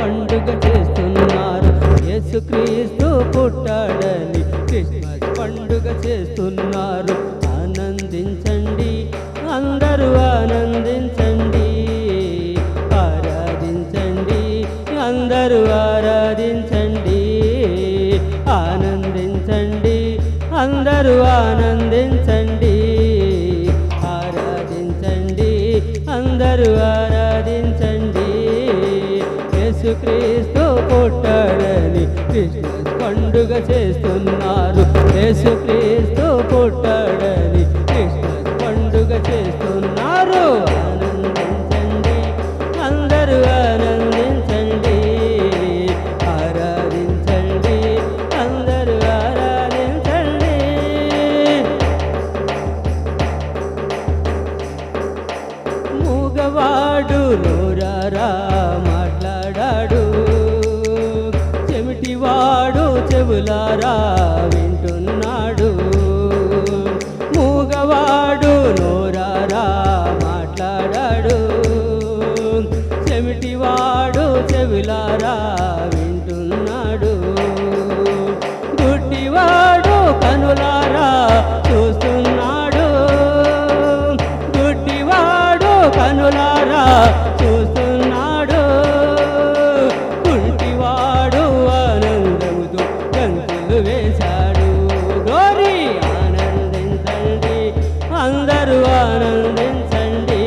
పండుగ చేస్తున్నారు. యేసుక్రీస్తు పుట్టాడని క్రిస్మస్ పండుగ చేస్తున్నారు. ఆనందించండి అందరూ ఆనందించండి. ఆరాధించండి అందరూ ఆరాధించండి. ఆనందించండి అందరూ ఆనందించండి. ఆరాధించండి అందరూ యేసుక్రీస్తు పుట్టడని క్రిస్మస్ పండుగ చేస్తున్నారు. యేసుక్రీస్తు তারা ఆనందించండి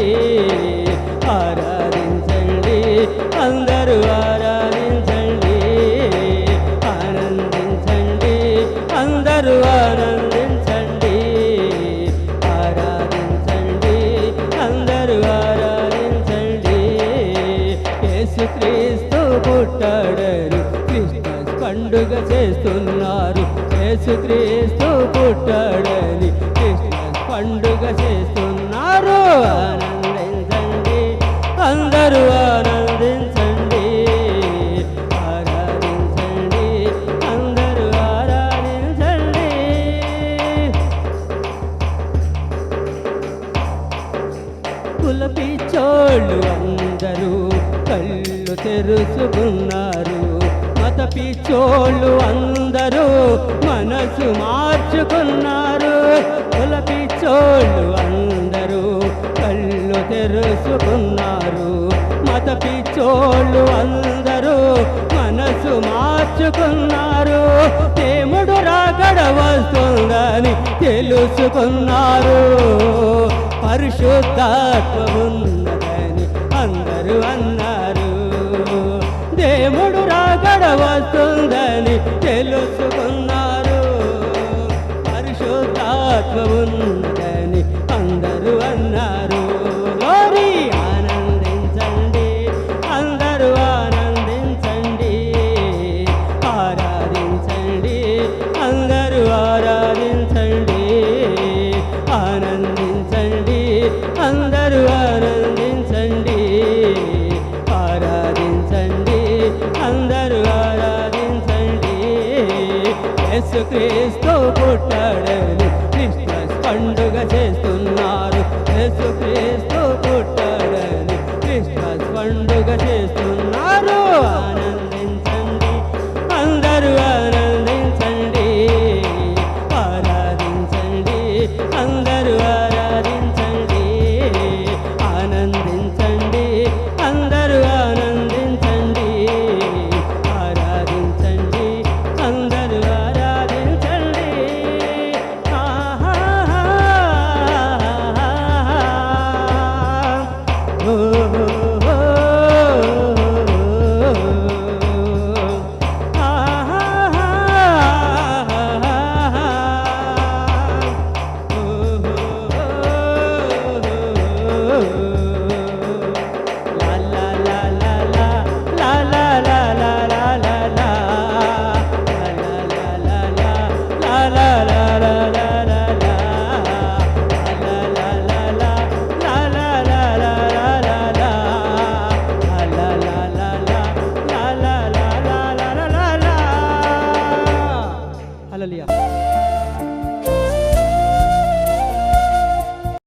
ఆరాధించండి అందరూ ఆరాధించండి ఆనందించండి అందరూ ఆనందించండి ఆరాధించండి అందరూ ఆరాధించండి. యేసుక్రీస్తు పుట్టాడని క్రిస్మస్ పండుగ చేస్తున్నారు. యేసుక్రీస్తు పుట్టాడని పండుగ పండుగ అందరూ ఆనందించండి అందరూ ఆనందించండి ఆరాధించండి. అందరూ ఆరాధించండి. కులపిచ్చోళ్ళు అందరూ కళ్ళు తెరుచుకున్నారు. మత పిచ్చోళ్ళు అందరూ మనసు మార్చుకున్నారు. కులపిచ్చోళ్ళు అందరూ కళ్ళు తెరుచుకున్నారు. మత పిచ్చోళ్ళు అందరూ మనసు మార్చుకున్నారు. దేవుడు రాగడ వస్తుందని తెలుసుకున్నారు. పరిశుద్ధాత్మ ఉన్నదని అందరూ అన్నారు. వస్తుందని తెలుసుకున్నారు. పరిశుద్ధాత్మ ఉంది యేసు క్రీస్తు పుట్టడని క్రిస్మస్ పండుగ చేస్తున్నారు. యేసు క్రీస్తు పుట్టడని క్రిస్మస్ పండుగ చేస్తున్నారు. ఆనందించండి. అందరూ ఆనందించండి. ఆరాధించండి. అందరూ